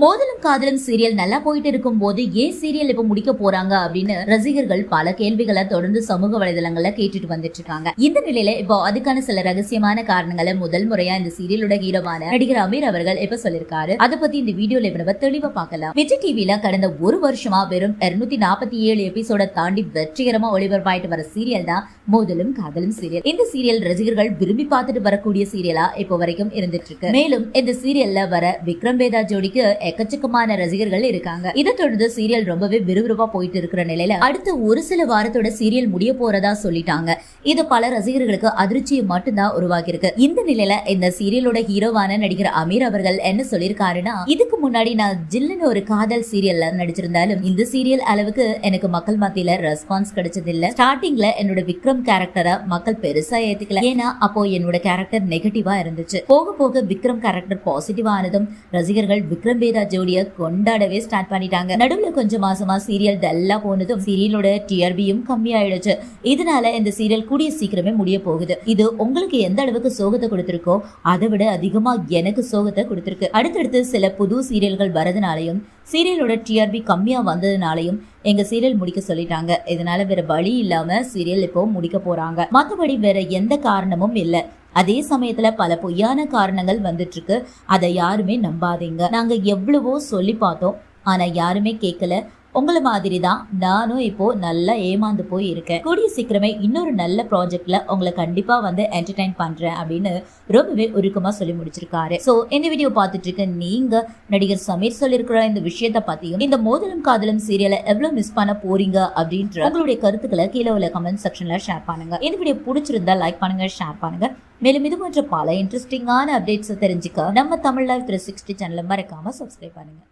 மோதலும் காதலும் சீரியல் நல்லா போயிட்டு இருக்கும் போது ஏன் சீரியல் இப்ப முடிக்க போறாங்க அப்படின்னு ரசிகர்கள் பல கேள்விகளை தொடர்ந்து சமூக வலைதளங்கள்ல கேட்டுட்டு வந்துட்டு இருக்காங்க. இந்த நிலையில இப்போ அதுக்கான சில ரகசியமான காரணங்களை முதல் முறையா இந்த சீரியலோட ஹீரோவான நடிகர் அமீர் அவர்கள் இப்ப சொல்லிருக்காரு. அதை பத்தி இந்த வீடியோல இப்ப நம்ம தெளிவா பார்க்கலாம். விஜய் டிவில கடந்த ஒரு வருஷமா வெறும் இருநூத்தி நாற்பத்தி ஏழு எபிசோட தாண்டி வெற்றிகரமா ஒளிபரப்பாயிட்டு வர சீரியல் தான் மோதலும் காதலும் சீரியல் இந்த சீரியல் ரசிகர்கள் விரும்பி பார்த்துட்டு வரக்கூடிய சீரியலா இப்போ வரைக்கும் இருந்துட்டு இருக்கு. மேலும் இந்த சீரியல்ல வர விக்ரம் வேதா ஜோடிக்கு எக்கச்சக்கமான ரசிகர்கள் இருக்காங்க. இதை தொடர்ந்து சீரியல் ரொம்பவே விறுவிறுப்பா போயிட்டு இருக்கிற நிலையில அடுத்த ஒரு சில வாரத்தோட சீரியல் முடிய போறதா சொல்லிட்டாங்க. இது பல ரசிகர்களுக்கு அதிர்ச்சியை மட்டும்தான் உருவாக்கி இருக்கு இந்த நிலையில இந்த சீரியலோட ஹீரோவான நடிகர் அமீர் அவர்கள் என்ன சொல்லியிருக்காருன்னா இதுக்கு முன்னாடி நான் ஜில்லுன்னு ஒரு காதல் சீரியல்ல நடிச்சிருந்தாலும் இந்த சீரியல் அளவுக்கு எனக்கு மக்கள் மத்தியில ரெஸ்பான்ஸ் கிடைச்சது இல்ல ஸ்டார்டிங்ல என்னோட விக்ரம் கேரக்டரை மக்கள் பெருசா ஏத்துக்கல. ஏன்னா அப்போ என்னோட கேரக்டர் நெகட்டிவா இருந்துச்சு. போக போக விக்ரம் கேரக்டர் பாசிட்டிவ் ஆனதும் ரசிகர்கள் விக்ரம் வேத ஜோடிய கொண்டாடவே ஸ்டார்ட் பண்ணிட்டாங்க. நடுவுல கொஞ்சம் மாசமா சீரியல் டல்லா போனதும் சீரியலோட டிஆர்பியும் கம்மியாயிடுச்சு. இதனால இந்த சீரியல் கூடிய சீக்கிரமே முடிய போகுது. இது உங்களுக்கு எந்த அளவுக்கு சோகத்தை கொடுத்திருக்கோ அதை விட அதிகமா எனக்கு சோகத்தை கொடுத்திருக்கு. அடுத்தடுத்து சில புது சீரியல்கள் வரதுனாலையும் சீரியலோட டிஆர்பி கம்மியா வந்ததுனாலையும் எங்க சீரியல் முடிக்க சொல்லிட்டாங்க. இதனால வேற வழி இல்லாம சீரியல் இப்போ முடிக்க போறாங்க. மத்தபடி வேற எந்த காரணமும் இல்லை. அதே சமயத்துல பல பொய்யான காரணங்கள் வந்துட்டு இருக்கு அதை யாருமே நம்பாதீங்க. நாங்க எவ்வளவோ சொல்லி பார்த்தோம். ஆனா யாருமே கேட்கல உங்களை மாதிரி தான் நானும் இப்போ நல்லா ஏமாந்து போய் இருக்கேன். கூடிய சீக்கிரமே இன்னொரு நல்ல ப்ராஜெக்ட்ல உங்களை கண்டிப்பா வந்து என்டர்டைன் பண்றேன் அப்படின்னு ரொம்பவே உருக்கமா சொல்லி முடிச்சிருக்காரு. சோ இந்த வீடியோ பார்த்துட்டு இருக்க நீங்க நடிகர் சமீர் சொல்லியிருக்கிற இந்த விஷயத்த பத்தியும் இந்த மோதலும் காதலும் சீரியலை எவ்வளவு மிஸ் பண்ண போறீங்க அப்படின்ற உங்களுடைய கருத்துக்களை கீழே உள்ள கமெண்ட் செக்ஷன்ல ஷேர் பண்ணுங்க. இந்த வீடியோ பிடிச்சிருந்தா லைக் பண்ணுங்க ஷேர் பண்ணுங்க. மேலும் இது போன்ற பல இன்ட்ரெஸ்டிங்கான அப்டேட்ஸ் தெரிஞ்சுக்க நம்ம தமிழ் லைவ் த்ரீ சிக்ஸ்டி சேனலை மறக்காம சப்ஸ்கிரைப் பண்ணுங்க.